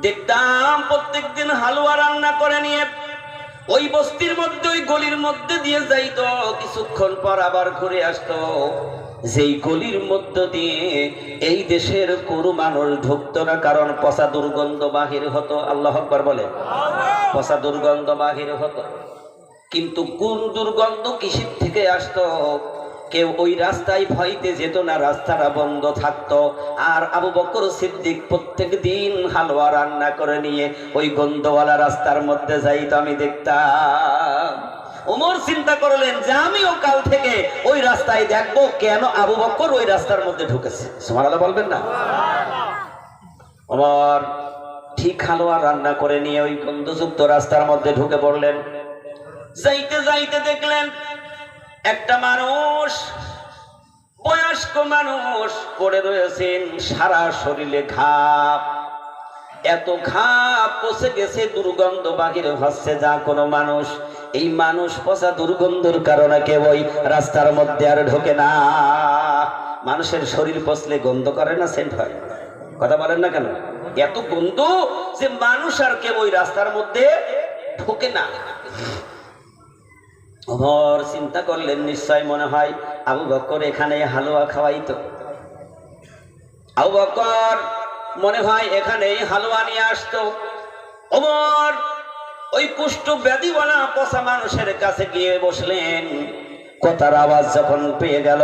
দেখতাম প্রত্যেকদিন হালুয়া রান্না করে নিয়ে। ওই বস্তির মধ্যে, ওই গলির মধ্যে দিয়ে যাইতো। কিছুক্ষণ পর আবার ঘুরে আসতো। যেই গলির মধ্য দিয়ে এই দেশের কোনো মানুষ ঢুকতো না, কারণ পচা দুর্গন্ধ বাহির হতো। আল্লাহ আকবার বলে। পচা দুর্গন্ধ বাহির হতো। কিন্তু কোন দুর্গন্ধ কিসের থেকে আসতো? কেউ ওই রাস্তায় ভয়তে যেত না, রাস্তাটা বন্ধ থাকতো। আর আবু বকর সিদ্দিক প্রত্যেক দিন হালুয়া রান্না করে নিয়ে ওই গন্ধওয়ালা রাস্তার মধ্যে যাইতো, আমি দেখতাম। ওমর চিন্তা করলেন যে আমিও কাল থেকে ওই রাস্তায় দেখব কেন আবু বকর ওই রাস্তার মধ্যে ঢুকেছে। সুমারালা বলবেন না? ওমর ঠিক হালুয়া রান্না করে নিয়ে ওই গন্ধযুক্ত রাস্তার মধ্যে ঢুকে পড়লেন। যাইতে যাইতে দেখলেন একটা মানুষ, বয়স্ক মানুষ পড়ে রয়েছেন, সারা শরীরে ঘাপ। এত ঘাপ পচে গেছে, দুর্গন্ধ বাহির হচ্ছে যা কোনো মানুষ। এই মানুষ পচা দুর্গন্ধর কারণে কেউ ওই রাস্তার মধ্যে আর ঢোকে না। মানুষের শরীর পচলে গন্ধ করে না, সেন্ট হয় কথা বলেন না কেন? এত গন্ধ যে মানুষ আর কেউ ওই রাস্তার মধ্যে ঢোকে না। ওমর চিন্তা করলেন, নিশ্চয় মনে হয় আবু বকর এখানে হালুয়া খাওয়াইতো। আবু বকর মনে হয় এখানে হালুয়া নিয়ে আসতো। ওমর, ওই কুষ্ঠ ব্যাধিওয়ালা পচা মানুষের কাছে গিয়ে বসলেন। কথার আওয়াজ যখন পেয়ে গেল,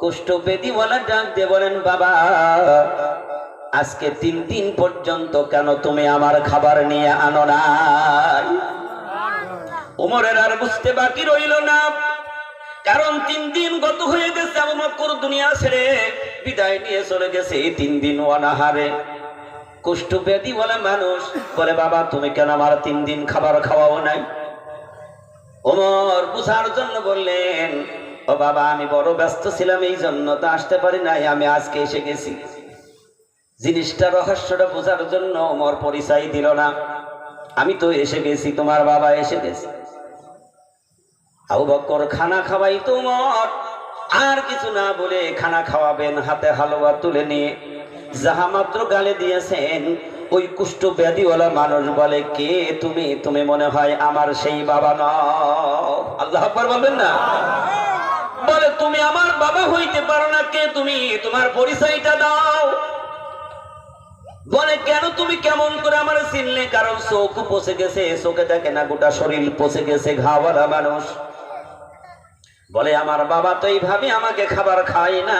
কুষ্ঠ ব্যাধিওয়ালা ডাক দিয়ে বলেন, বাবা, আজকে তিন দিন পর্যন্ত কেন তুমি আমার খাবার নিয়ে আনো নাই? উমরের আর বুঝতে বাকি রইল না। কারণ তিন দিন গত হয়ে গেছে, আবু বকর দুনিয়া ছেড়ে বিদায় নিয়ে চলে গেছে এই তিন দিন অনাহারে। কুষ্ঠ ব্যাধি বলে মানুষ, বলে, বাবা, তুমি কেন আমার তিন দিন খাবার খাওয়াও নাই? ওমর বুঝার জন্য বললেন, ও বাবা, আমি বড় ব্যস্ত ছিলাম, এই জন্য তো আসতে পারি নাই, আমি আজকে এসে গেছি। জিনিসটা, রহস্যটা বোঝার জন্য ওমর পরিচয় দিল না। আমি তো এসে গেছি, তোমার বাবা এসে গেছে। আবু বক্কর খানা খাওয়াই তোমার। আর কিছু না বলে খানা খাওয়াবেন, হাতে হালুয়া তুলে নিয়ে। যাহা মাত্র গালে দিয়েছেন, ওই কুষ্ঠ ব্যাধিওয়ালা মানুষ বলে, কে তুমি? তুমি মনে হয় আমার সেই বাবা ন। আল্লাহ বলবেন না? বলে, তুমি আমার বাবা হইতে পারো না, কে তুমি? তোমার পরিচয়টা দাও। বলে, কেন তুমি কেমন করে আমার চিনলে? কারণ চোখ পচে গেছে, চোখে দেখে না, গোটা শরীর পচে গেছে, ঘাওয়ালা মানুষ। বলে আমার বাবা তো এইভাবে আমাকে খাবার খায় না।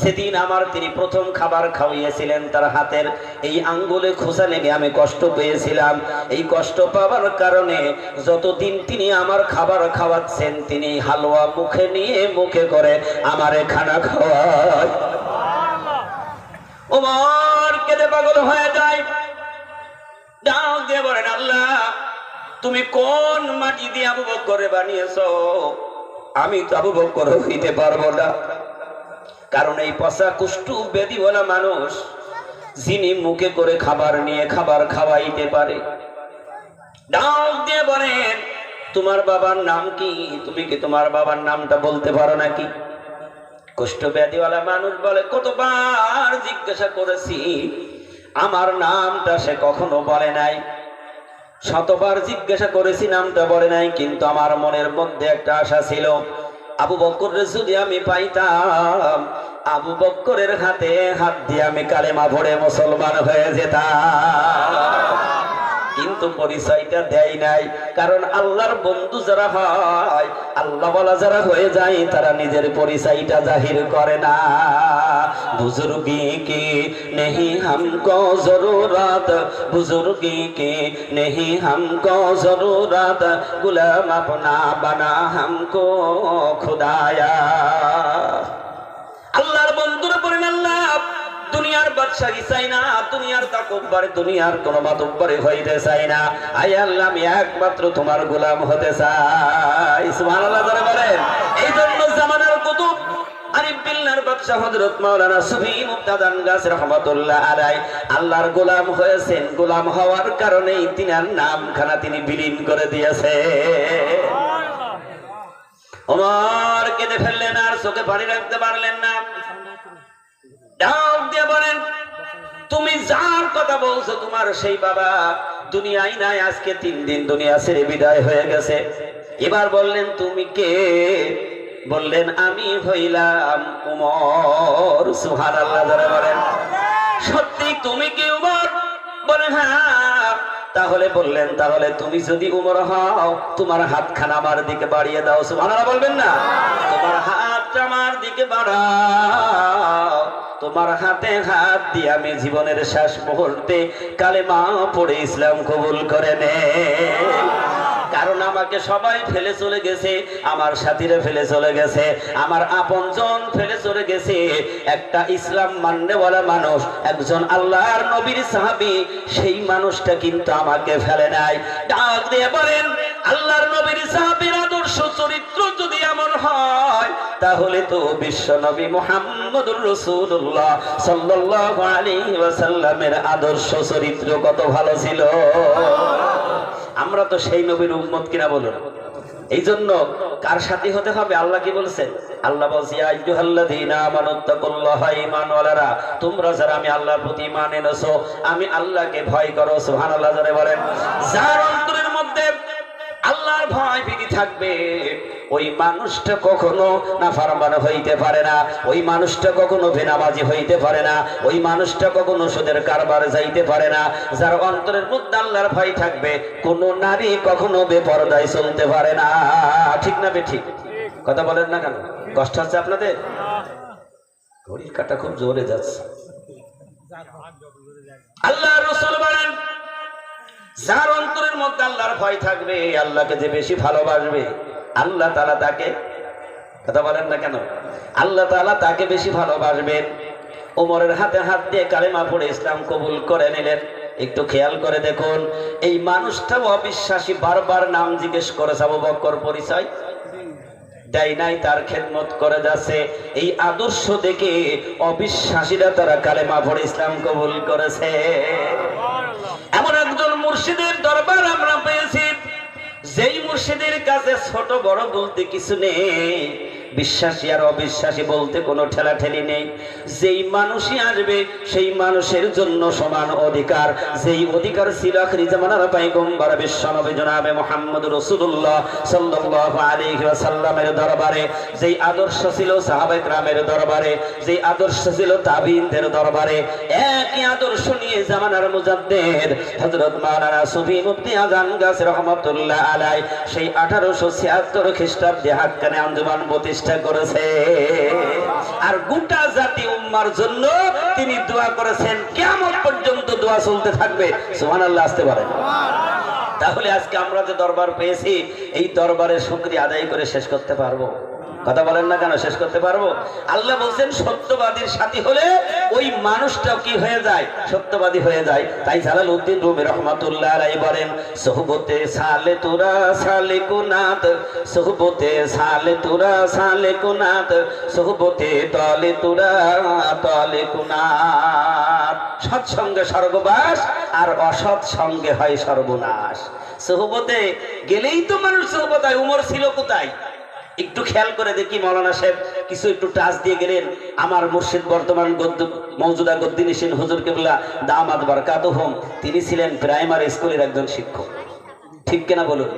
সেদিন আমার তিনি প্রথম খাবার খাওয়িয়েছিলেন তার হাতের এই আঙ্গুলে খোসা লেগে আমি কষ্ট পেয়েছিলাম। এই কষ্ট পাওয়ার কারণে যতদিন তিনি আমার খাবার খাওয়াচ্ছেন তিনি হালুয়া মুখে নিয়ে মুখে করে আমারে খানা খাওয়ায়। ওমর কেঁদে পাগল হয়ে যায়। ডাক দিয়ে বলেন আল্লাহ তুমি কোন মাটি দিয়ে আবু বক্করে বানিয়েছো? আমি তো আবু বক্কর হইতে পারব না। কারণ এই পচা কুষ্টু বেদিওয়ালা মানুষ, যিনি মুখে করে খাবার নিয়ে খাবার খাওয়াইতে পারে। ডাক দিয়ে বলেন, তোমার বাবার নাম কি? তুমি কি তোমার বাবার নামটা বলতে পারো নাকি? কুষ্ঠ ব্যাধিওয়ালা মানুষ বলে, কতবার জিজ্ঞাসা করেছি, আমার নামটা সে কখনো বলে নাই। শতবার জিজ্ঞাসা করেছি, নামটা বলে নাই, কিন্তু আমার মনের মধ্যে একটা আশা ছিল। আবু বক্করের যদি আমি পাইতাম, আবু বক্করের হাতে হাত দিয়ে আমি কালেমা ভরে মুসলমান হয়ে যেতাম। কিন্তু পরিচয়টা দেয় নাই। কারণ আল্লাহর বন্ধু যারা হয় আল্লাহ বলা যারা হয়ে যায়, তারা নিজের পরিচয়টা জাহির করে না। বুজুর্গি কি নেহি হামকো জরুরত, বুজুর্গি কি নেহি হামকো জরুরত, গুলাম আপনা বানা হামকো খুদায়া। আল্লাহর আল্লাহ দুনিয়ার বাদশাহী চাই না দুনিয়ার তাকব্বারে দুনিয়ার কোন মাতব্বারে হইতে চাই না। আই আল্লাহ আমি একমাত্র তোমার গোলাম হতে চাই। সুবহানাল্লাহ যারা বলেন। এই জন্য জামানার কুতুব আরিফ বাদশাহ হযরত মাওলানা সুফি মুক্তাদান গাছ রহমাতুল্লাহ আলাই আল্লাহর গোলাম হয়েছেন। গোলাম হওয়ার কারণেই তিনার নামখানা তিনি বিলীন করে দিয়েছে ওমর কেঁদে ফেললেন আর চোখে পানি রাখতে পারলেন না। ডাক দিয়ে বলেন যার কথা বলছো, তোমার সেই বাবা দুনিয়ায় নাই, আজকে তিন দিন দুনিয়া ছেড়ে বিদায় হয়ে গেছে। এবার বললেন, তুমি কে? বললেন, আমি হইলাম উমর। সুহান আল্লাহ ধরে বলেন। সত্যি তুমি কি উমর? বলে হ্যাঁ। তাহলে বললেন, তাহলে তুমি যদি উমর হও, তোমার হাতখানা আমার দিকে বাড়িয়ে দাও। সুবহানাল্লাহ, বলবেন না? তোমার হাতটা আমার দিকে বাড়াও। তোমার হাতে হাত দিয়ে আমি জীবনের শেষ মুহূর্তে কালেমা পড়ে ইসলাম কবুল করে নে। কারণ আমাকে সবাই ফেলে চলে গেছে, আমার সাথীরা ফেলে চলে গেছে, আমার আপনজন ফেলে চলে গেছে। একটা ইসলাম মান্যওয়ালা মানুষ, একজন আল্লাহর নবীর সাহাবী, সেই মানুষটা কিন্তু আমাকে ফেলে নাই। ডাক দিয়ে বলেন, আল্লাহর নবীর সাহাবীর তাহলে তো বিশ্ব নবী মুহাম্মদুর রাসূলুল্লাহ সাল্লাল্লাহু আলাইহি ওয়াসাল্লামের আদর্শ চরিত্র কত ভালো ছিল। আমরা তো সেই নবীর উম্মত কিনা বলুন। এই জন্য কার সাথে হতে হবে? আল্লাহ কি বলছেন? আল্লাহ বলছে, "ইয়া আইয়ুহাল্লাযীনা আমানুত্তাকুল্লাহা ঈমানওয়ালারা, তোমরা যারা আমি আল্লাহর প্রতি আমি আল্লাহকে ভয় করো, সুবহানাল্লাহ যারা বলেন। যার অন্তরের মধ্যে আল্লাহর ভয় ভীতি থাকবে ওই মানুষটা কখনো না ফারমান হইতে পারে না, ওই মানুষটা কখনো বেনামাজি হইতে পারে না, ওই মানুষটা কখনো সুদের কারবার যাইতে পারে না, যার অন্তরের মধ্যে আল্লাহর ভয় থাকবে, কোন নারী কখনো বেপরদায় চলতে পারে না। ঠিক না বে ঠিক? কথা বলেন না কেন? কষ্ট হচ্ছে আপনাদের? ঘড়ির কাটা খুব জোরে যাচ্ছে। আল্লাহ রসুল বলেন, যার অন্তরের মধ্যে আল্লাহর ভয় থাকবে, আল্লাহকে যে বেশি ভালোবাসবে আল্লাহ তালা তাকে, কথা বলেন না কেন? আল্লাহ তালা তাকে বেশি ভালোবাসবেন। ওমরের হাতে হাত দিয়ে কালেমা পড়ে ইসলাম কবুল করে নিলেন। একটু খেয়াল করে দেখুন, এই মানুষটাও অবিশ্বাসী বারবার নাম জিজ্ঞেস করে আবু বক্কর পরিচয়। দেয় নাই, তার খেদমত করে যাচ্ছে। এই আদর্শ দেখে অবিশ্বাসীরা তারা কালেমা পড়ে ইসলাম কবুল করেছে। এমন একজন মুর্শিদের দরবার আমরা যেই মুর্শিদের কাছে ছোট বড় বলতে কিছু নেই বিশ্বাসী আর অবিশ্বাসী বলতে কোনো ঠেলাঠেলি নেই। যেই মানুষই আসবে, সেই মানুষের জন্য সমান অধিকার। যেই অধিকার ছিল আখরি জামানার পাইগম্বর বিশ্বনবী জনাবে মোহাম্মদ রসুল্লাহ সাল্লাহ আলী সাল্লামের দরবারে। যেই আদর্শ ছিল সাহাবেক রামের দরবারে, যেই আদর্শ ছিল তাবিনদের দরবারে। একই আদর্শ নিয়ে জামানার মুজাদ্দের হজরত মারানা সুফি মুফতি আজান গাছ রহমতুল্লাহ আলাই সেই আঠারোশো ছিয়াত্তর খ্রিস্টাব্দে হাক্কানে আন্দোলন প্রতিষ্ঠা করেছে। আর গোটা জাতি উম্মার জন্য তিনি দোয়া করেছেন কেমন পর্যন্ত দোয়া চলতে থাকবে। সোহান আল্লাহ আসতে পারে তাহলে আজকে আমরা যে দরবার পেয়েছি, এই দরবারে শুক্রিয়া আদায় করে শেষ করতে পারব। কথা বলেন না কেন? শেষ করতে পারব? আল্লাহ বলছেন, সত্যবাদীর সাথী হলে ওই মানুষটাও কি হয়ে যায়? সত্যবাদী হয়ে যায়। তাই জালাল উদ্দিন রুমি রহমাতুল্লাহ আলাই বলেন, সহবতে সালে তুরা সালে কুনাত সহবতে সালে তুরা সালে কুনাত সহবতে তলে তুরা তলে কুনাত সৎসঙ্গে স্বর্গবাস আর অসৎ সঙ্গে হয় সর্বনাশ। সহবতে গেলেই তো মানুষ সহবত হয়, উমর ছিল কোথায়? একটু খেয়াল করে দেখি মৌলানা সাহেব, কিছু একটু টাচ দিয়ে গেলেন। আমার মুর্শিদ বর্তমান গদ্দ মৌজুদা গদ্দিন সেন হুজুর কেবলা, দামাত বারকাত হোম। তিনি ছিলেন প্রাইমারি স্কুলের একজন শিক্ষক। ঠিক কিনা বলুন?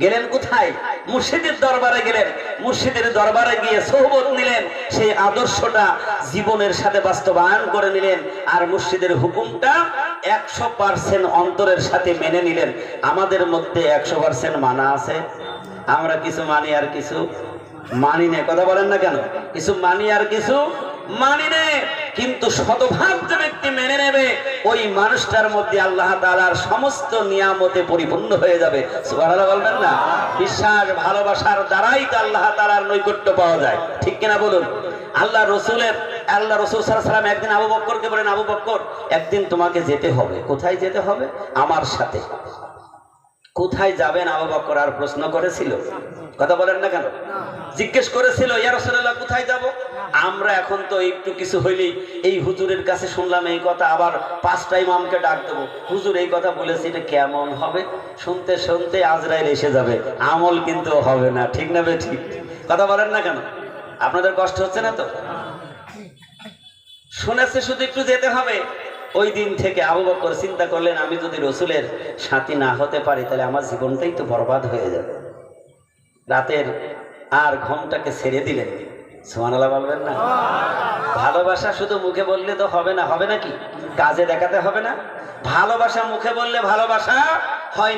গেলেন কোথায়? মুর্শিদের দরবারে গেলেন। মুর্শিদের দরবারে গিয়ে সোহবত নিলেন। সেই আদর্শটা জীবনের সাথে বাস্তবায়ন করে নিলেন আর মুর্শিদের হুকুমটা একশো পার্সেন্ট অন্তরের সাথে মেনে নিলেন। আমাদের মধ্যে একশো পার্সেন্ট মানা আছে। আমরা কিছু মানি আর কিছু মানি নে। কথা বলেন না কেন? কিছু মানি আর কিছু মানি নে। কিন্তু শতভাগ যে ব্যক্তি মেনে নেবে, ওই মানুষটার মধ্যে আল্লাহ তাআলার সমস্ত নিয়ামতে পরিপূর্ণ হয়ে যাবে। সুবহানাল্লাহ বলবেন না? বিশ্বাস, ভালোবাসার দ্বারাই তো আল্লাহ তাআলার নৈকট্য পাওয়া যায়। ঠিক কিনা বলুন? আল্লাহ রসুলের, আল্লাহ রসুল সাল্লাম একদিন আবু বক্করকে বলেন, আবু বক্কর, একদিন তোমাকে যেতে হবে। কোথায় যেতে হবে? আমার সাথে। কোথায় যাবেন আবু বকর আর প্রশ্ন করেছিল? কথা বলেন না কেন? জিজ্ঞেস করেছিল, ইয়া কোথায় যাব? আমরা এখন তো একটু কিছু হইলেই এই হুজুরের কাছে শুনলাম এই কথা, আবার পাঁচ টাইম আমাকে ডাক দেবো। হুজুর এই কথা বলেছে, এটা কেমন হবে? শুনতে শুনতে আজরাইল এসে যাবে। আমল কিন্তু হবে না, ঠিক না বে ঠিক? কথা বলেন না কেন? আপনাদের কষ্ট হচ্ছে না তো? শুনেছে শুধু একটু যেতে হবে। ওই দিন থেকে আবু বকর চিন্তা করলেন, আমি যদি রসুলের সাথী না হতে পারি, তাহলে আমার জীবনটাই তো বরবাদ হয়ে যাবে। রাতের আর ঘমটাকে ছেড়ে দিলেন। সোহানালা বলবেন না? ভালোবাসা শুধু মুখে বললে তো হবে না, হবে নাকি কাজে দেখাতে হবে না? ভালোবাসা মুখে বললে ভালোবাসা হয়।